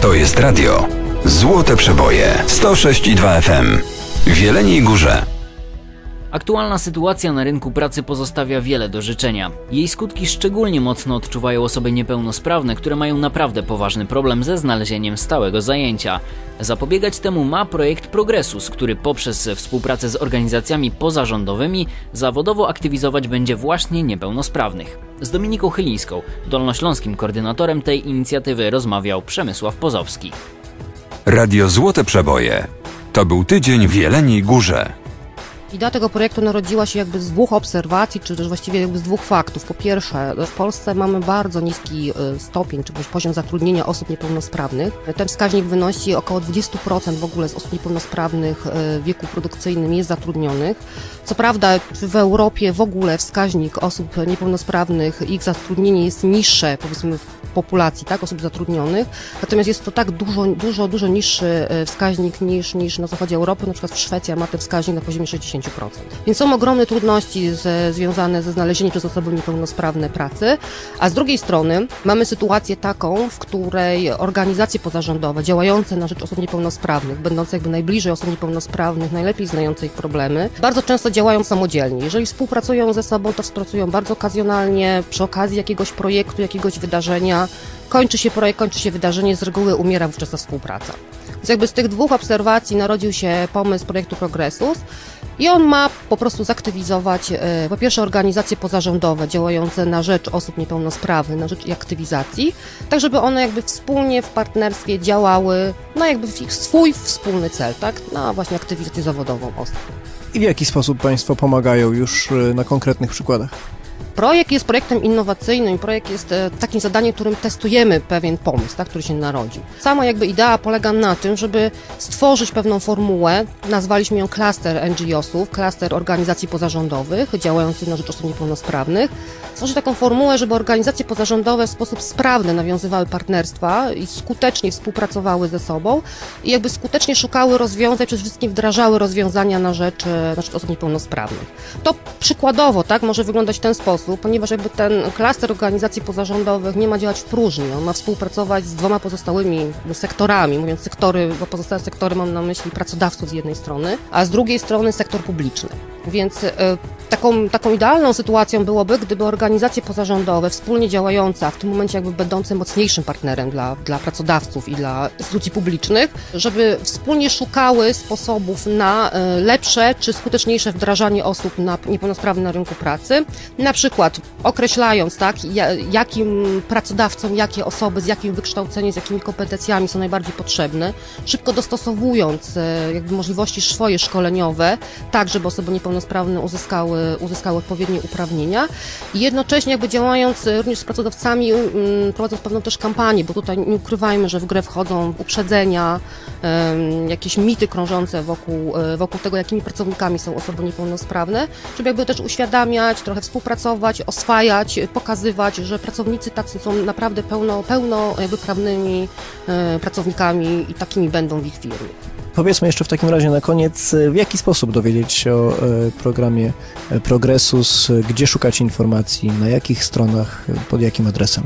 To jest radio. Złote przeboje 106 i 2 FM. W Jeleniej Górze. Aktualna sytuacja na rynku pracy pozostawia wiele do życzenia. Jej skutki szczególnie mocno odczuwają osoby niepełnosprawne, które mają naprawdę poważny problem ze znalezieniem stałego zajęcia. Zapobiegać temu ma projekt Progresus, który poprzez współpracę z organizacjami pozarządowymi zawodowo aktywizować będzie właśnie niepełnosprawnych. Z Dominiką Chylińską, dolnośląskim koordynatorem tej inicjatywy rozmawiał Przemysław Pozowski. Radio Złote Przeboje. To był tydzień w Jeleniej Górze. Idea tego projektu narodziła się jakby z dwóch obserwacji, czy też właściwie jakby z dwóch faktów. Po pierwsze, w Polsce mamy bardzo niski y, stopień, czy poziom zatrudnienia osób niepełnosprawnych. Ten wskaźnik wynosi około 20% w ogóle z osób niepełnosprawnych y, w wieku produkcyjnym jest zatrudnionych. Co prawda w Europie w ogóle wskaźnik osób niepełnosprawnych, ich zatrudnienie jest niższe, powiedzmy w populacji, tak, osób zatrudnionych, natomiast jest to tak dużo, dużo, dużo niższy y, wskaźnik niż, niż na zachodzie Europy, na przykład w Szwecji ma ten wskaźnik na poziomie 60%. Więc są ogromne trudności z, związane ze znalezieniem przez osoby niepełnosprawne pracy, a z drugiej strony mamy sytuację taką, w której organizacje pozarządowe działające na rzecz osób niepełnosprawnych, będące jakby najbliżej osób niepełnosprawnych, najlepiej znające ich problemy, bardzo często działają samodzielnie. Jeżeli współpracują ze sobą, to współpracują bardzo okazjonalnie, przy okazji jakiegoś projektu, jakiegoś wydarzenia, kończy się projekt, kończy się wydarzenie, z reguły umiera wówczas ta współpraca. Więc jakby z tych dwóch obserwacji narodził się pomysł projektu Progresus i on ma po prostu zaktywizować e, po pierwsze organizacje pozarządowe działające na rzecz osób niepełnosprawnych, na rzecz ich aktywizacji, tak żeby one jakby wspólnie w partnerstwie działały na jakby w ich swój wspólny cel, tak, na właśnie aktywizację zawodową osób. I w jaki sposób Państwo pomagają już e, na konkretnych przykładach? Projekt jest projektem innowacyjnym, projekt jest e, takim zadaniem, którym testujemy pewien pomysł, tak, który się narodził. Sama jakby idea polega na tym, żeby stworzyć pewną formułę, nazwaliśmy ją klaster NGO-sów, klaster organizacji pozarządowych działających na rzecz osób niepełnosprawnych, stworzyć taką formułę, żeby organizacje pozarządowe w sposób sprawny nawiązywały partnerstwa i skutecznie współpracowały ze sobą i jakby skutecznie szukały rozwiązań, przede wszystkim wdrażały rozwiązania na rzecz, e, na rzecz osób niepełnosprawnych. To przykładowo, tak, może wyglądać w ten sposób, ponieważ jakby ten klaster organizacji pozarządowych nie ma działać w próżni. On ma współpracować z dwoma pozostałymi sektorami. Mówiąc sektory, bo pozostałe sektory mam na myśli pracodawców z jednej strony, a z drugiej strony sektor publiczny. Więc y, taką, taką idealną sytuacją byłoby, gdyby organizacje pozarządowe, wspólnie działające, a w tym momencie jakby będące mocniejszym partnerem dla, dla pracodawców i dla instytucji publicznych, żeby wspólnie szukały sposobów na y, lepsze czy skuteczniejsze wdrażanie osób na, niepełnosprawnych na rynku pracy, na przykład przykład określając, tak, jakim pracodawcom, jakie osoby, z jakim wykształceniem, z jakimi kompetencjami są najbardziej potrzebne, szybko dostosowując e, jakby możliwości swoje szkoleniowe, tak, żeby osoby niepełnosprawne uzyskały, uzyskały odpowiednie uprawnienia i jednocześnie jakby działając również z pracodawcami, mm, prowadząc pewną też kampanię, bo tutaj nie ukrywajmy, że w grę wchodzą uprzedzenia, jakieś mity krążące wokół, e, wokół tego, jakimi pracownikami są osoby niepełnosprawne, żeby jakby też uświadamiać, trochę współpracować, oswajać, pokazywać, że pracownicy tacy są naprawdę pełno, pełno jakby prawnymi pracownikami i takimi będą w ich firmie. Powiedzmy jeszcze w takim razie na koniec, w jaki sposób dowiedzieć się o e, programie e, Progresus, gdzie szukać informacji, na jakich stronach, pod jakim adresem?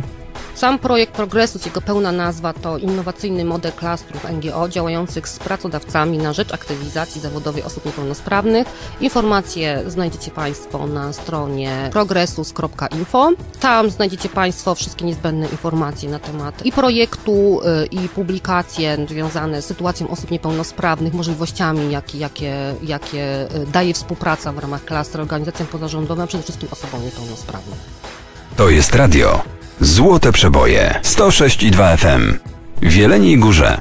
Sam projekt Progresus, jego pełna nazwa to innowacyjny model klastrów NGO działających z pracodawcami na rzecz aktywizacji zawodowej osób niepełnosprawnych. Informacje znajdziecie Państwo na stronie progresus.info. Tam znajdziecie Państwo wszystkie niezbędne informacje na temat i projektu, y, i publikacje związane z sytuacją osób niepełnosprawnych, możliwościami, jakie, jakie, jakie y, daje współpraca w ramach klastra organizacjom pozarządowym, a przede wszystkim osobom niepełnosprawnym. To jest radio. Złote przeboje 106 i 2 FM. W Jeleniej Górze.